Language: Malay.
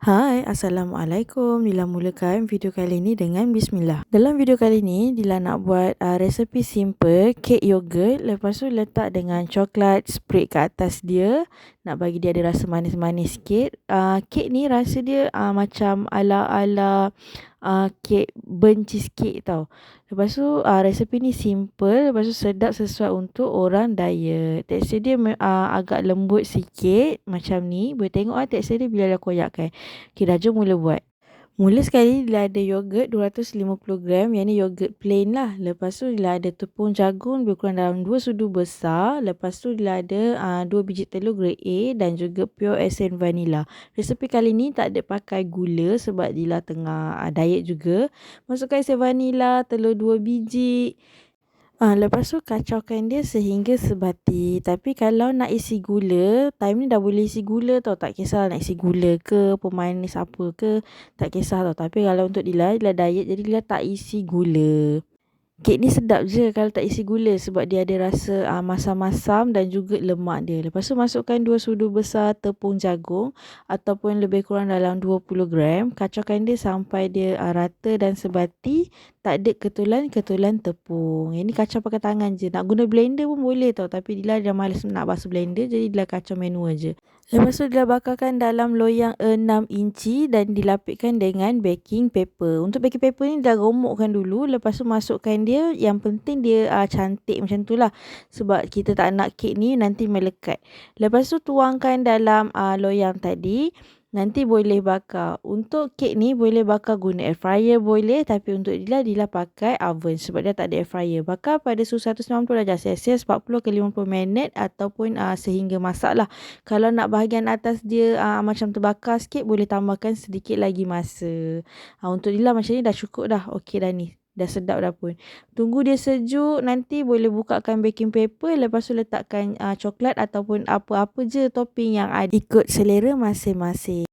Hai, Assalamualaikum. Dila mulakan video kali ini dengan Bismillah. Dalam video kali ini, Dila nak buat uh, resepi simple kek yogurt. Lepas tu letak dengan coklat spread ke atas dia. Nak bagi dia ada rasa manis-manis sikit. Uh, kek ni rasa dia uh, macam ala-ala uh, kek burnt cheesecake tau. Lepas tu uh, resepi ni simple, lepas tu sedap sesuai untuk orang diet. Tekstur dia uh, agak lembut sikit macam ni. Boleh tengok lah tekstur dia bila dah koyakkan. Okay, dah jom mula buat. Mula sekali dia ada yogurt 250 gram yang ni yogurt plain lah. Lepas tu dia ada tepung jagung lebih kurang dalam 2 sudu besar. Lepas tu dia ada uh, 2 biji telur grade A dan juga pure essence vanilla. Resepi kali ni tak ada pakai gula sebab dia tengah uh, diet juga. Masukkan essence vanilla, telur 2 biji. Ah, lepas tu kacaukan dia sehingga sebati. Tapi kalau nak isi gula, time ni dah boleh isi gula tau. Tak kisah nak isi gula ke, pemanis apa ke. Tak kisah tau. Tapi kalau untuk Dila, Dila diet jadi Dila tak isi gula. Kek ni sedap je kalau tak isi gula sebab dia ada rasa uh, masam-masam dan juga lemak dia. Lepas tu masukkan 2 sudu besar tepung jagung ataupun lebih kurang dalam 20 gram. Kacaukan dia sampai dia uh, rata dan sebati. Tak ada ketulan-ketulan tepung. Yang ni kacau pakai tangan je. Nak guna blender pun boleh tau. Tapi dia dah malas nak basuh blender jadi dia kacau manual je. Lepas tu dia bakarkan dalam loyang 6 inci dan dilapikkan dengan baking paper. Untuk baking paper ni dah romokkan dulu. Lepas tu masukkan dia. Yang penting dia uh, cantik macam tu lah. Sebab kita tak nak kek ni nanti melekat. Lepas tu tuangkan dalam uh, loyang tadi. Nanti boleh bakar. Untuk kek ni boleh bakar guna air fryer boleh. Tapi untuk Dila, Dila pakai oven. Sebab dia tak ada air fryer. Bakar pada suhu 190 darjah Celsius 40 ke 50 minit. Ataupun uh, sehingga masak lah. Kalau nak bahagian atas dia uh, macam terbakar sikit. Boleh tambahkan sedikit lagi masa. Uh, untuk Dila macam ni dah cukup dah. Okey dah ni. Dah sedap dah pun. Tunggu dia sejuk. Nanti boleh bukakan baking paper. Lepas tu letakkan uh, coklat ataupun apa-apa je topping yang ada. Ikut selera masing-masing.